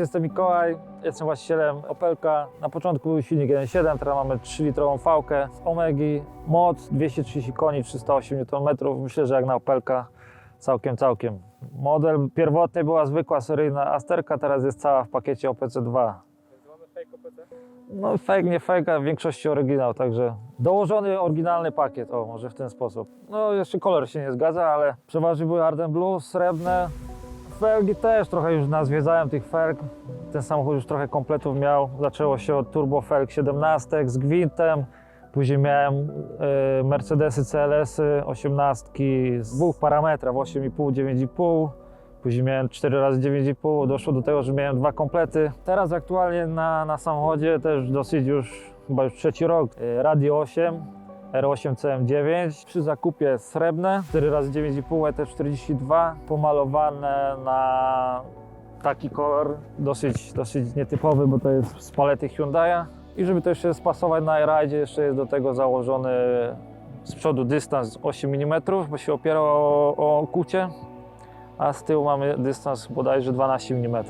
Jestem Mikołaj, jestem właścicielem Opelka. Na początku silnik 1.7, teraz mamy 3-litrową fałkę z Omegi. Moc 230 koni, 308 Nm. Myślę, że jak na Opelka całkiem, całkiem. Model pierwotny była zwykła seryjna Asterka, teraz jest cała w pakiecie OPC2. No fake, nie fake, a w większości oryginał, także dołożony oryginalny pakiet, o może w ten sposób. No jeszcze kolor się nie zgadza, ale przeważnie były Arden Blue, srebrne. Felgi też trochę już nazwiedzałem tych felg. Ten samochód już trochę kompletów miał. Zaczęło się od turbo felg 17 z gwintem. Później miałem e, Mercedesy CLS-y 18 z dwóch parametrów 8,5, 9,5. Później miałem 4 razy 9,5, doszło do tego, że miałem dwa komplety. Teraz aktualnie na, na samochodzie też dosyć już, chyba już trzeci rok, y, Radio 8, R8 CM9. Przy zakupie srebrne, 4 razy 9,5 ET42, pomalowane na taki kolor, dosyć, dosyć nietypowy, bo to jest z palety Hyundai'a. I żeby to jeszcze spasować na rajdzie, jeszcze jest do tego założony z przodu dystans 8 mm, bo się opiera o, o kucie a z tyłu mamy dystans bodajże 12 mm.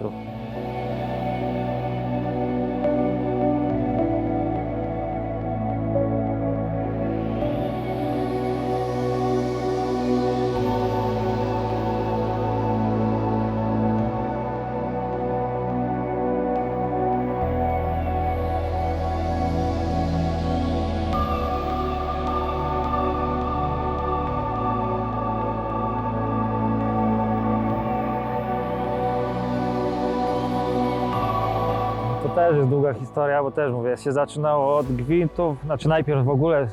Też jest długa historia, bo też mówię, się zaczynało od gwintów, znaczy najpierw w ogóle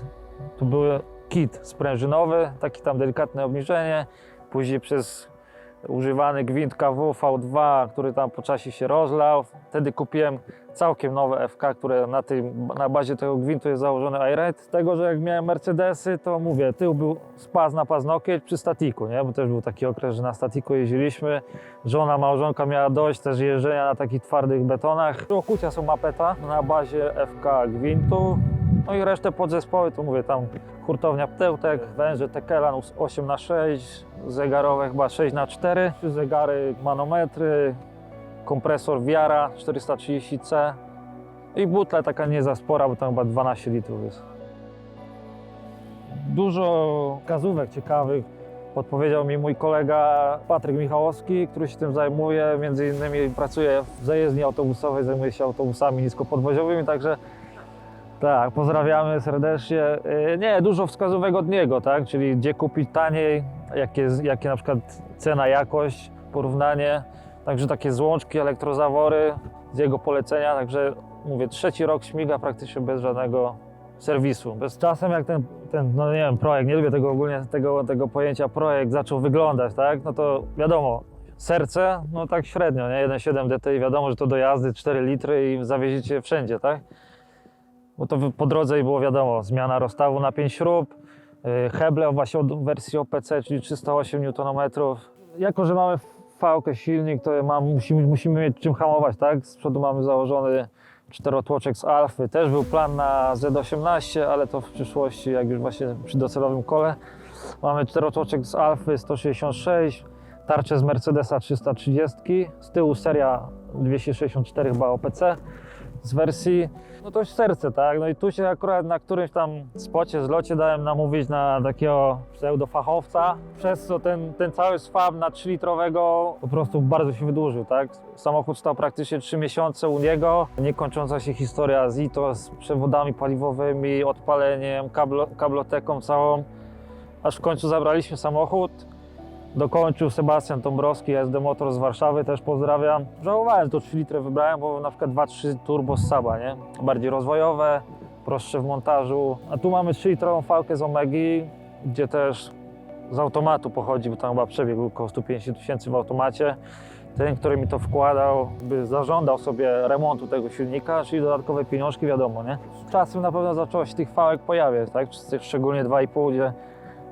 to był kit sprężynowy, taki tam delikatne obniżenie, później przez używany gwint KW V2, który tam po czasie się rozlał. Wtedy kupiłem całkiem nowe FK, które na, tym, na bazie tego gwintu jest założony iRide. Tego, że jak miałem Mercedesy, to mówię, tył był spas na paznokieć przy statiku, nie? bo też był taki okres, że na statiku jeździliśmy. Żona, małżonka miała dość też jeżdżenia na takich twardych betonach. Okucia są mapeta na bazie FK gwintu. No i resztę podzespoły, to mówię, tam hurtownia ptełtek, węże Tekelan 8x6, zegarowe chyba 6x4, trzy zegary, manometry, kompresor Wiara 430C i butla taka nie za spora, bo tam chyba 12 litrów jest. Dużo wskazówek ciekawych podpowiedział mi mój kolega Patryk Michałowski, który się tym zajmuje, między innymi pracuje w zajezdni autobusowej, zajmuje się autobusami niskopodwoziowymi, także tak, pozdrawiamy serdecznie. Yy, Nie, dużo wskazówek od niego, tak? Czyli gdzie kupić taniej, jakie, jakie na przykład cena, jakość, porównanie. Także takie złączki, elektrozawory z jego polecenia. Także mówię, trzeci rok śmiga praktycznie bez żadnego serwisu. Bez czasem jak ten, ten no nie wiem, projekt, nie lubię tego ogólnie tego, tego pojęcia projekt zaczął wyglądać, tak? No to wiadomo, serce, no tak średnio, nie? 1,7 DTI, wiadomo, że to do jazdy 4 litry i zawieziecie wszędzie, tak? bo to po drodze i było wiadomo, zmiana rozstawu na 5 śrub, heble właśnie od wersji OPC, czyli 308 Nm. Jako, że mamy fałkę silnik, to mam, musimy, musimy mieć czym hamować, tak? Z przodu mamy założony czterotłoczek z Alfy. Też był plan na Z18, ale to w przyszłości, jak już właśnie przy docelowym kole. Mamy czterotłoczek z Alfy 166, tarczę z Mercedesa 330, z tyłu seria 264 chyba OPC z wersji, no to serce, tak? No i tu się akurat na którymś tam spocie, zlocie dałem namówić na takiego pseudofachowca, przez co ten, ten cały swab na 3-litrowego po prostu bardzo się wydłużył, tak? Samochód stał praktycznie 3 miesiące u niego, niekończąca się historia z ITO, z przewodami paliwowymi, odpaleniem, kablo, kabloteką całą, aż w końcu zabraliśmy samochód, dokończył Sebastian Tombrowski, SD Motor z Warszawy, też pozdrawiam. Żałowałem, to 3 litry wybrałem, bo na przykład 2-3 turbo z Saba, nie? Bardziej rozwojowe, prostsze w montażu. A tu mamy 3 litrową fałkę z Omegi, gdzie też z automatu pochodzi, bo tam chyba przebieg był około 150 tysięcy w automacie. Ten, który mi to wkładał, by zażądał sobie remontu tego silnika, czyli dodatkowe pieniążki, wiadomo, nie? Z czasem na pewno zaczęło się tych fałek pojawiać, tak? Szczególnie 2,5, gdzie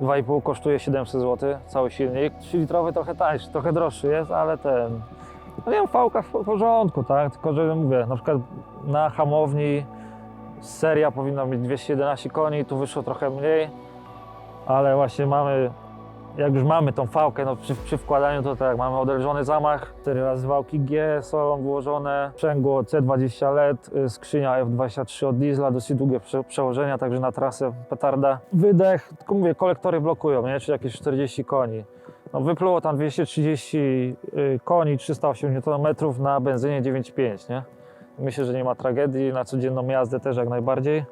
2,5 kosztuje 700 zł, cały silnik. 3-litrowy trochę tańszy, trochę droższy jest, ale ten... No wiem, fałka w porządku, tak? Tylko, że mówię, na przykład na hamowni seria powinna mieć 211 koni, tu wyszło trochę mniej, ale właśnie mamy jak już mamy tą fałkę, no przy, przy wkładaniu to tak, mamy odelżony zamach, 4 razy wałki G są włożone, sprzęgło C20 LED, y, skrzynia F23 od diesla, dosyć długie prze, przełożenia, także na trasę petarda. Wydech, tylko mówię, kolektory blokują, nie? czy jakieś 40 koni. No, wypluło tam 230 y, koni, 380 Nm na benzynie 9,5, nie? Myślę, że nie ma tragedii, na codzienną jazdę też jak najbardziej.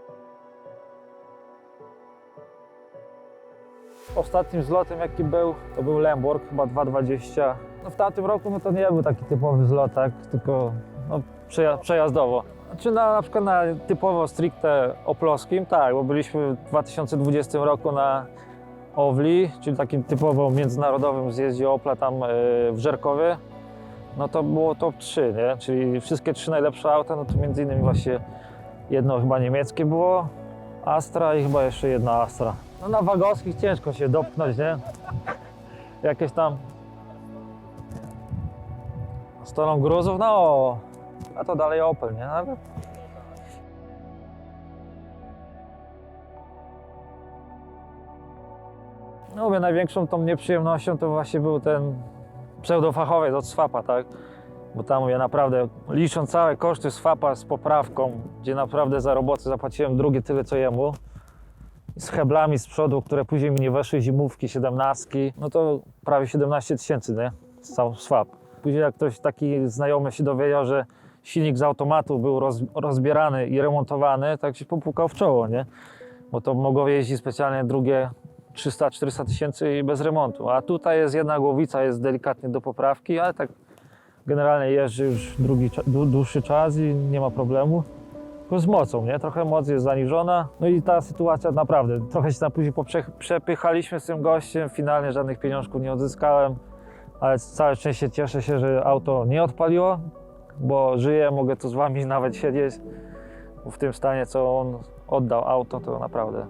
Ostatnim zlotem jaki był, to był Lemborg, chyba 2,20. No w tamtym roku no to nie był taki typowy zlot, tak? tylko no, przeja- przejazdowo. Czy na, na przykład na typowo stricte oploskim, tak, bo byliśmy w 2020 roku na Owli, czyli takim typowo międzynarodowym zjeździe Opla tam yy, w Żerkowie. No to było top 3, nie? Czyli wszystkie trzy najlepsze auta, no to między innymi właśnie jedno chyba niemieckie było, Astra i chyba jeszcze jedna Astra. No na wagowskich ciężko się dopchnąć, nie? Jakieś tam stoną gruzów, no a to dalej Opel, nie? Ale... No mówię, największą tą nieprzyjemnością to właśnie był ten pseudofachowiec od Swapa, tak? Bo tam mówię, naprawdę licząc całe koszty Swapa z poprawką, gdzie naprawdę za robotę zapłaciłem drugie tyle co jemu, z heblami z przodu, które później mi nie weszły, zimówki, siedemnastki, no to prawie 17 tysięcy, nie? Cały swap. Później jak ktoś taki znajomy się dowiedział, że silnik z automatu był roz, rozbierany i remontowany, tak się popukał w czoło, nie? Bo to mogło jeździć specjalnie drugie 300-400 tysięcy i bez remontu. A tutaj jest jedna głowica, jest delikatnie do poprawki, ale tak generalnie jeżdżę już drugi, dłuższy czas i nie ma problemu. Tylko z mocą, nie? Trochę moc jest zaniżona. No i ta sytuacja naprawdę, trochę się tam później przepychaliśmy z tym gościem, finalnie żadnych pieniążków nie odzyskałem, ale całe szczęście cieszę się, że auto nie odpaliło, bo żyję, mogę tu z wami nawet siedzieć. W tym stanie, co on oddał auto, to naprawdę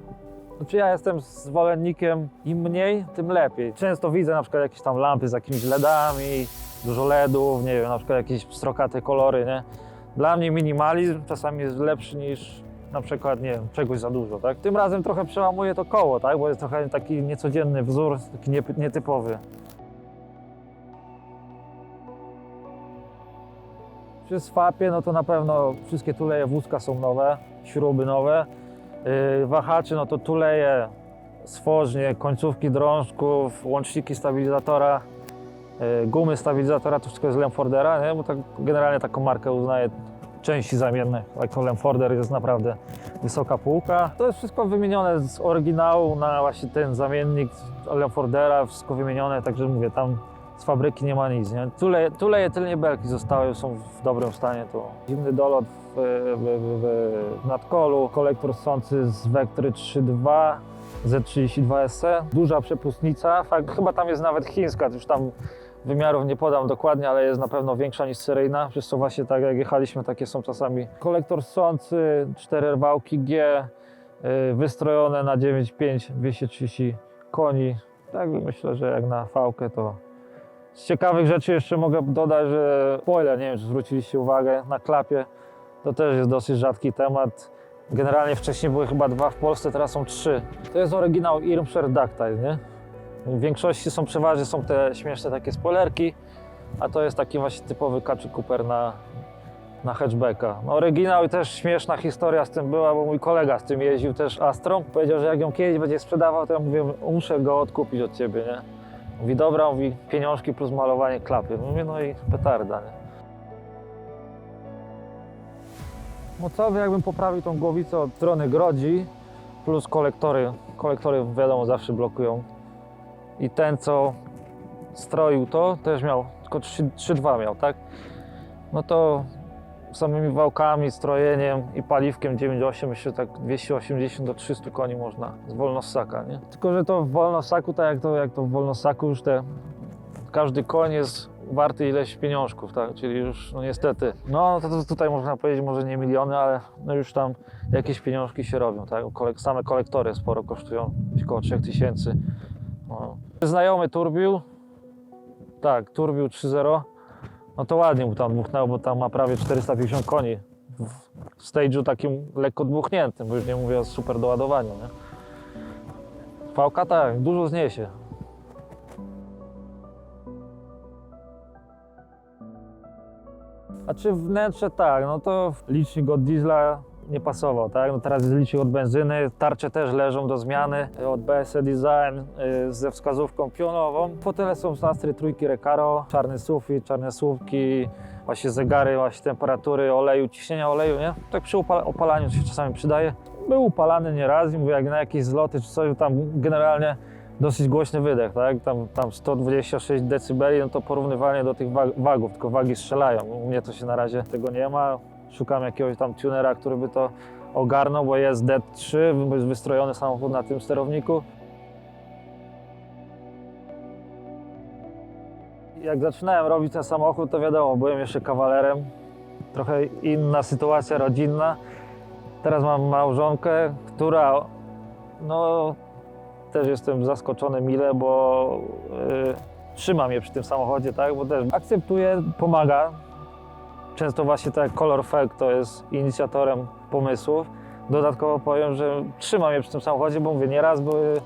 znaczy ja jestem zwolennikiem im mniej, tym lepiej. Często widzę na przykład jakieś tam lampy z jakimiś LEDami, dużo LEDów, nie wiem, na przykład jakieś strokate kolory, nie? Dla mnie minimalizm czasami jest lepszy niż na przykład, nie wiem, czegoś za dużo, tak? Tym razem trochę przełamuje to koło, tak? Bo jest trochę taki niecodzienny wzór, taki nietypowy. Przy swapie, no to na pewno wszystkie tuleje wózka są nowe, śruby nowe. Yy, no to tuleje, stworznie, końcówki drążków, łączniki stabilizatora, gumy stabilizatora, to wszystko jest Lemfordera, nie? bo tak generalnie taką markę uznaję części zamienne, jak to jest naprawdę wysoka półka. To jest wszystko wymienione z oryginału na właśnie ten zamiennik Lemfordera, wszystko wymienione, także mówię, tam z fabryki nie ma nic, nie? Tuleje, tuleje tylnie belki zostały, są w dobrym stanie, to zimny dolot w, w, w, w nadkolu, kolektor sący z Vectry 3.2, Z32SC, duża przepustnica, chyba tam jest nawet chińska, już tam wymiarów nie podam dokładnie, ale jest na pewno większa niż seryjna, przez co właśnie tak jak jechaliśmy, takie są czasami. Kolektor sący, 4 wałki G, y, wystrojone na 9.5, 230 koni, tak myślę, że jak na fałkę to z ciekawych rzeczy jeszcze mogę dodać, że spoiler, nie wiem czy zwróciliście uwagę, na klapie to też jest dosyć rzadki temat. Generalnie wcześniej były chyba dwa w Polsce, teraz są trzy. To jest oryginał Irmscher Ductile, nie? W większości są przeważnie są te śmieszne takie spoilerki, a to jest taki właśnie typowy Kaczy Cooper na, na hatchbacka. No, oryginał i też śmieszna historia z tym była, bo mój kolega z tym jeździł też Astrą. Powiedział, że jak ją kiedyś będzie sprzedawał, to ja mówię, muszę go odkupić od ciebie, nie? Mówi, dobra, mówi, pieniążki plus malowanie klapy. Mówię, no i petarda, nie? Mocowy jakbym poprawił tą głowicę od strony grodzi, plus kolektory. Kolektory wiadomo zawsze blokują. I ten, co stroił to, też miał, tylko 3,2 miał, tak? No to samymi wałkami, strojeniem i paliwkiem 9,8 myślę, tak 280 do 300 koni można z wolnossaka, nie? Tylko, że to w wolnossaku, tak jak to, jak to w wolnossaku już te, każdy koń jest warty ileś pieniążków, tak? Czyli już, no niestety, no to, to tutaj można powiedzieć może nie miliony, ale no już tam jakieś pieniążki się robią, tak? Kolek, same kolektory sporo kosztują, około 3000. No. Znajomy turbił, tak, turbił 3.0, no to ładnie mu tam dmuchnęło, bo tam ma prawie 450 koni w stage'u takim lekko dmuchniętym, bo już nie mówię o super doładowaniu, nie? Pałka tak, dużo zniesie. A czy wnętrze tak, no to licznik od diesla nie pasował, tak? No teraz licznik od benzyny, tarcze też leżą do zmiany od BSE Design y, ze wskazówką pionową. Fotele są z Astry trójki Recaro, czarny sufit, czarne słupki, właśnie zegary, właśnie temperatury oleju, ciśnienia oleju, nie? Tak przy opalaniu się czasami przydaje. Był upalany nieraz i mówię, jak na jakieś zloty czy coś, tam generalnie dosyć głośny wydech, tak? Tam, tam 126 dB, no to porównywalnie do tych wag, wagów, tylko wagi strzelają. U mnie to się na razie tego nie ma. Szukam jakiegoś tam tunera, który by to ogarnął, bo jest DET3, bo jest wystrojony samochód na tym sterowniku. Jak zaczynałem robić ten samochód, to wiadomo, byłem jeszcze kawalerem. Trochę inna sytuacja rodzinna. Teraz mam małżonkę, która no, też jestem zaskoczony mile, bo y, trzyma mnie przy tym samochodzie, tak? Bo też akceptuje, pomaga. Często właśnie tak Color Fake to jest inicjatorem pomysłów. Dodatkowo powiem, że trzyma mnie przy tym samochodzie, bo mówię, nieraz były,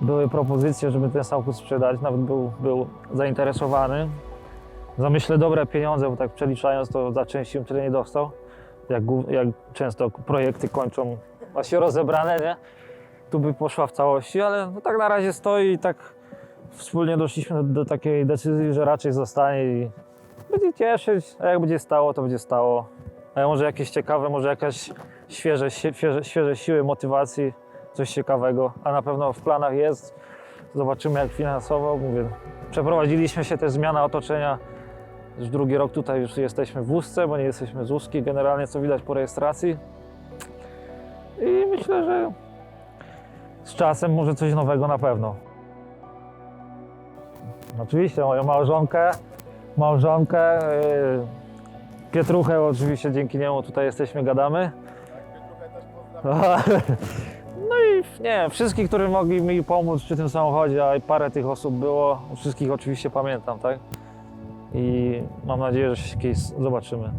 były propozycje, żeby ten samochód sprzedać, nawet był, był zainteresowany. Za myślę dobre pieniądze, bo tak przeliczając to za część bym tyle nie dostał. Jak, jak często projekty kończą właśnie rozebrane, nie? tu by poszła w całości, ale no tak na razie stoi i tak wspólnie doszliśmy do, do takiej decyzji, że raczej zostanie i będzie cieszyć, a jak będzie stało, to będzie stało. A może jakieś ciekawe, może jakaś świeże, świeże, świeże siły motywacji, coś ciekawego, a na pewno w planach jest. Zobaczymy jak finansowo, mówię. Przeprowadziliśmy się też zmiana otoczenia. Już drugi rok tutaj już jesteśmy w Łusce, bo nie jesteśmy z Łuski, generalnie co widać po rejestracji. I myślę, że z czasem może coś nowego na pewno. Oczywiście moją małżonkę, małżonkę, yy, Pietruchę oczywiście dzięki niemu tutaj jesteśmy, gadamy. No i nie wiem, wszystkich, którzy mogli mi pomóc przy tym samochodzie, a parę tych osób było, wszystkich oczywiście pamiętam, tak? I mam nadzieję, że się kiedyś zobaczymy.